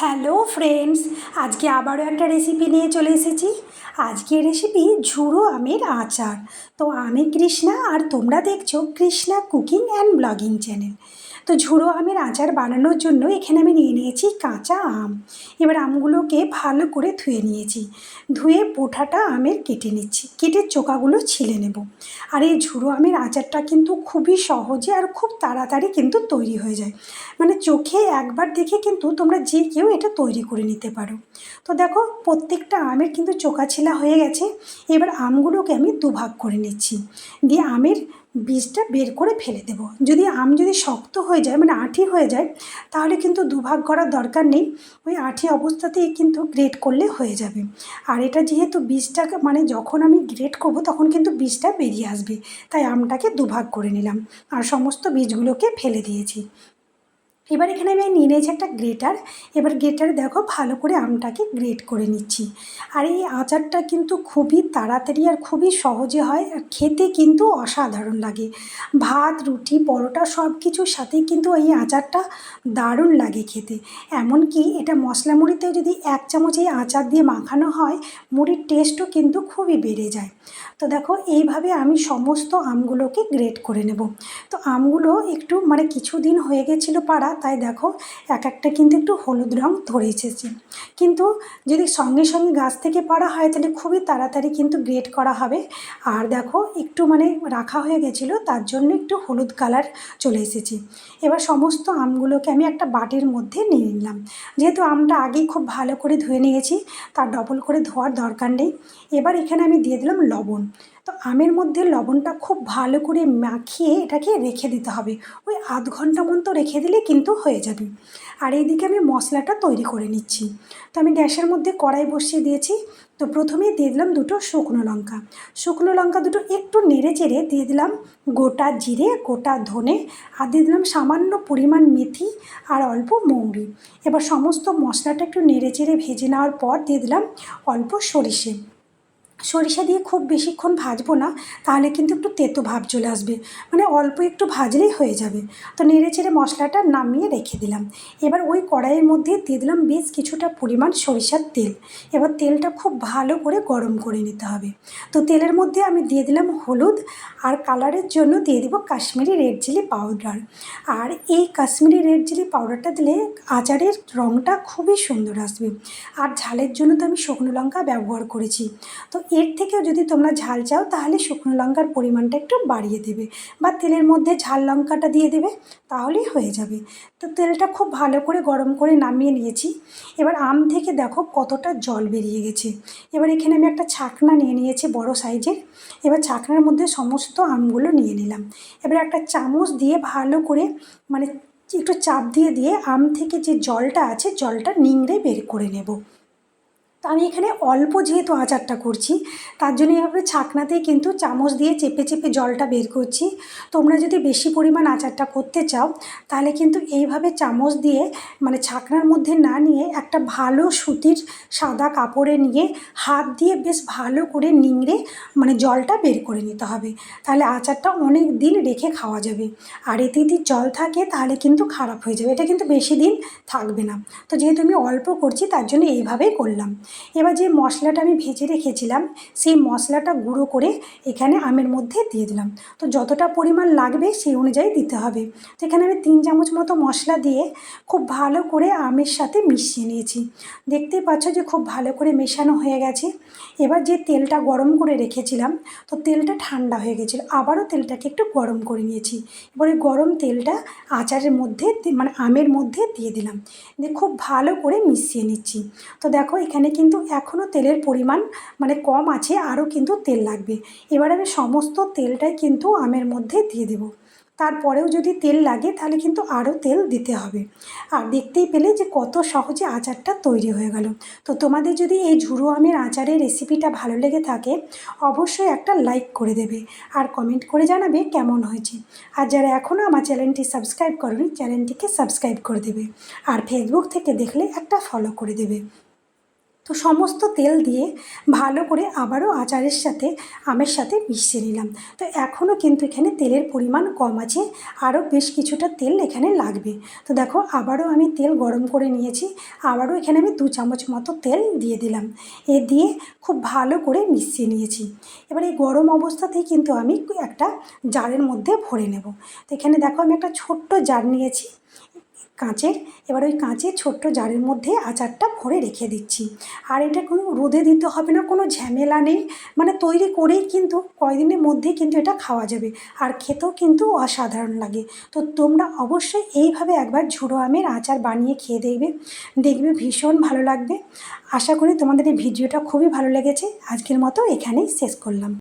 Hello friends, আজকে আবারও একটা রেসিপি নিয়ে চলে এসেছি। আজকের রেসিপি ঝুড়ো আমের আচার। তো আমি কৃষ্ণা আর তোমরা দেখছ Krishna cooking and blogging channel. তো ঝুড়ো আমের আচার বানানোর জন্য এখানে আমি নিয়ে নিয়েছি কাঁচা আম। এবার আমগুলোকে ভালো করে ধুয়ে নিয়েছি। ধুয়ে পোঠাটা আমের কেটে নিচ্ছি। কেটে চোকাগুলো ছিলে নেব। আর এই ঝুড়ো আমের আচারটা কিন্তু খুবই সহজে আর খুব তাড়াতাড়ি কিন্তু তৈরি হয়ে যায়। মানে চোখে একবার দেখে কিন্তু তোমরা যে কেউ এটা তৈরি করে নিতে পারো। তো দেখো, প্রত্যেকটা আমের কিন্তু চোকা ছিলা হয়ে গেছে। এবার আমগুলোকে আমি দুভাগ করে নিচ্ছি। দিয়ে আমের বীজটা বের করে ফেলে দেব। যদি আম যদি শক্ত হয়ে যায় মানে আঠি হয়ে যায়, তাহলে কিন্তু দুভাগ করার দরকার নেই। ওই আঠি অবস্থাতেই কিন্তু গ্রেট করলে হয়ে যাবে। আর এটা যেহেতু বীজটাকে মানে যখন আমি গ্রেট করব, তখন কিন্তু বীজটা বেরিয়ে আসবে। তাই আমটাকে দুভাগ করে নিলাম। আর সমস্ত বীজগুলোকে ফেলে দিয়েছি। এবার এখানে আমি নিয়ে নিয়েছি একটা গ্রেটার। এবার গ্রেটারে দেখো ভালো করে আমটাকে গ্রেট করে নিচ্ছি। আর এই আচারটা কিন্তু খুবই তাড়াতাড়ি আর খুবই সহজে হয়। আর খেতে কিন্তু অসাধারণ লাগে। ভাত, রুটি, পরোটা সব কিছুর সাথেই কিন্তু এই আচারটা দারুণ লাগে খেতে। এমনকি এটা মশলা মুড়িতেও যদি এক চামচ এই আচার দিয়ে মাখানো হয়, মুড়ির টেস্টও কিন্তু খুবই বেড়ে যায়। তো দেখো, এইভাবে আমি সমস্ত আমগুলোকে গ্রেট করে নেব। তো আমগুলো একটু মানে কিছুদিন হয়ে গেছিল পাড়া, তাই দেখো, এক একটা কিন্তু একটু হলুদ রং ধরে এসেছে। কিন্তু যদি সঙ্গে সঙ্গে গাছ থেকে পাড়া হয়, তাহলে খুবই তাড়াতাড়ি কিন্তু গ্রেট করা হবে। আর দেখো, একটু মানে রাখা হয়ে গেছিল, তার জন্য একটু হলুদ কালার চলে এসেছে। এবার সমস্ত আমগুলোকে আমি একটা বাটির মধ্যে নিয়ে নিলাম। যেহেতু আমটা আগেই খুব ভালো করে ধুয়ে নিয়েছি, তার ডবল করে ধোয়ার দরকার নেই। এবার এখানে আমি দিয়ে দিলাম লবণ। তো আমের মধ্যে লবণটা খুব ভালো করে মাখিয়ে এটাকে রেখে দিতে হবে। ওই আধ ঘণ্টা মতো রেখে দিলে কিন্তু হয়ে যাবে। আর এইদিকে আমি মশলাটা তৈরি করে নিচ্ছি। তো আমি গ্যাসের মধ্যে কড়াই বসিয়ে দিয়েছি। তো প্রথমেই দিয়ে দিলাম দুটো শুকনো লঙ্কা। শুকনো লঙ্কা দুটো একটু নেড়ে চেড়ে দিয়ে দিলাম গোটা জিরে, গোটা ধনে আর দিয়ে দিলাম সামান্য পরিমাণ মেথি আর অল্প মৌরি। এবার সমস্ত মশলাটা একটু নেড়ে চেড়ে ভেজে নেওয়ার পর দিয়ে দিলাম অল্প সরিষে। সরিষা দিয়ে খুব বেশিক্ষণ ভাজবো না, তাহলে কিন্তু একটু তেতো ভাব চলে আসবে। মানে অল্প একটু ভাজলেই হয়ে যাবে। তো নেড়ে চেড়ে মশলাটা নামিয়ে রেখে দিলাম। এবার ওই কড়াইয়ের মধ্যে দিয়ে দিলাম বেশ কিছুটা পরিমাণ সরিষার তেল। এবার তেলটা খুব ভালো করে গরম করে নিতে হবে। তো তেলের মধ্যে আমি দিয়ে দিলাম হলুদ, আর কালারের জন্য দিয়ে দিব কাশ্মীরি রেড চিলি পাউডার। আর এই কাশ্মীরি রেড চিলি পাউডারটা দিলে আচারের রঙটা খুবই সুন্দর আসবে। আর ঝালের জন্য তো আমি শুকনো লঙ্কা ব্যবহার করেছি। তো এর থেকেও যদি তোমরা ঝাল চাও, তাহলে শুকনো লঙ্কার পরিমাণটা একটু বাড়িয়ে দেবে বা তেলের মধ্যে ঝাল লঙ্কাটা দিয়ে দেবে, তাহলেই হয়ে যাবে। তো তেলটা খুব ভালো করে গরম করে নামিয়ে নিয়েছি। এবার আম থেকে দেখো কতটা জল বেরিয়ে গেছে। এবার এখানে আমি একটা ছাকনা নিয়ে নিয়েছি বড় সাইজের। এবার ছাকনার মধ্যে সমস্ত আমগুলো নিয়ে নিলাম। এবার একটা চামচ দিয়ে ভালো করে মানে একটু চাপ দিয়ে দিয়ে আম থেকে যে জলটা আছে, জলটা নিংড়ে বের করে নেব। তো আমি এখানে অল্প যেহেতু আচারটা করছি, তার জন্য এভাবে ছাকনাতেই কিন্তু চামচ দিয়ে চেপে চেপে জলটা বের করছি। তোমরা যদি বেশি পরিমাণ আচারটা করতে চাও, তাহলে কিন্তু এইভাবে চামচ দিয়ে মানে ছাকনার মধ্যে না নিয়ে একটা ভালো সুতির সাদা কাপড়ে নিয়ে হাত দিয়ে বেশ ভালো করে নিংড়ে মানে জলটা বের করে নিতে হবে। তাহলে আচারটা অনেক দিন রেখে খাওয়া যাবে। আর এতে যদি জল থাকে, তাহলে কিন্তু খারাপ হয়ে যাবে। এটা কিন্তু বেশি দিন থাকবে না। তো যেহেতু আমি অল্প করছি, তার জন্য এইভাবেই করলাম। এবার যে মশলাটা আমি ভেজে রেখেছিলাম, সেই মশলাটা গুঁড়ো করে এখানে আমের মধ্যে দিয়ে দিলাম। তো যতটা পরিমাণ লাগবে সেই অনুযায়ী দিতে হবে। তো এখানে আমি তিন চামচ মতো মশলা দিয়ে খুব ভালো করে আমের সাথে মিশিয়ে নিয়েছি। দেখতেই পাচ্ছ যে খুব ভালো করে মেশানো হয়ে গেছে। এবার যে তেলটা গরম করে রেখেছিলাম, তো তেলটা ঠান্ডা হয়ে গেছিল। আবারও তেলটাকে একটু গরম করে নিয়েছি। এবার ওই গরম তেলটা আচারের মধ্যে মানে আমের মধ্যে দিয়ে দিলাম। দিয়ে খুব ভালো করে মিশিয়ে নিচ্ছি। তো দেখো এখানে কিন্তু এখনও তেলের পরিমাণ মানে কম আছে, আরও কিন্তু তেল লাগবে। এবার আমি সমস্ত তেলটাই কিন্তু আমের মধ্যে দিয়ে দেবো। তারপরেও যদি তেল লাগে তাহলে কিন্তু আরও তেল দিতে হবে। আর দেখতেই পেলে যে কত সহজে আচারটা তৈরি হয়ে গেল। তো তোমাদের যদি এই ঝুড়ো আমের আচারের রেসিপিটা ভালো লেগে থাকে, অবশ্যই একটা লাইক করে দেবে আর কমেন্ট করে জানাবে কেমন হয়েছে। আর যারা এখনও আমার চ্যানেলটি সাবস্ক্রাইব করেনি, চ্যানেলটিকে সাবস্ক্রাইব করে দেবে। আর ফেসবুক থেকে দেখলে একটা ফলো করে দেবে। তো সমস্ত তেল দিয়ে ভালো করে আবারও আচারের সাথে, আমের সাথে মিশিয়ে নিলাম। তো এখনও কিন্তু এখানে তেলের পরিমাণ কম আছে, আরও বেশ কিছুটা তেল এখানে লাগবে। তো দেখো, আবারও আমি তেল গরম করে নিয়েছি, আবারও এখানে আমি দু চামচ মতো তেল দিয়ে দিলাম। এ দিয়ে খুব ভালো করে মিশিয়ে নিয়েছি। এবার এই গরম অবস্থাতেই কিন্তু আমি একটা জারের মধ্যে ভরে নেব। তো এখানে দেখো, আমি একটা ছোট্ট জার নিয়েছি। কাঁচের, এবার ওই কাঁচের ছোট্ট জারের মধ্যে আচারটা ভরে রেখে দিচ্ছি। আর এটা কোনো রোদে দিতে হবে না, কোনো ঝামেলা নেই। মানে তৈরি করেই কিন্তু কয়দিনের মধ্যেই কিন্তু এটা খাওয়া যাবে। আর খেতেও কিন্তু অসাধারণ লাগে। তো তোমরা অবশ্যই এইভাবে একবার ঝুড়ো আমের আচার বানিয়ে খেয়ে দেখবে। দেখবে ভীষণ ভালো লাগবে। আশা করি তোমাদের এই ভিডিওটা খুবই ভালো লেগেছে। আজকের মতো এখানেই শেষ করলাম।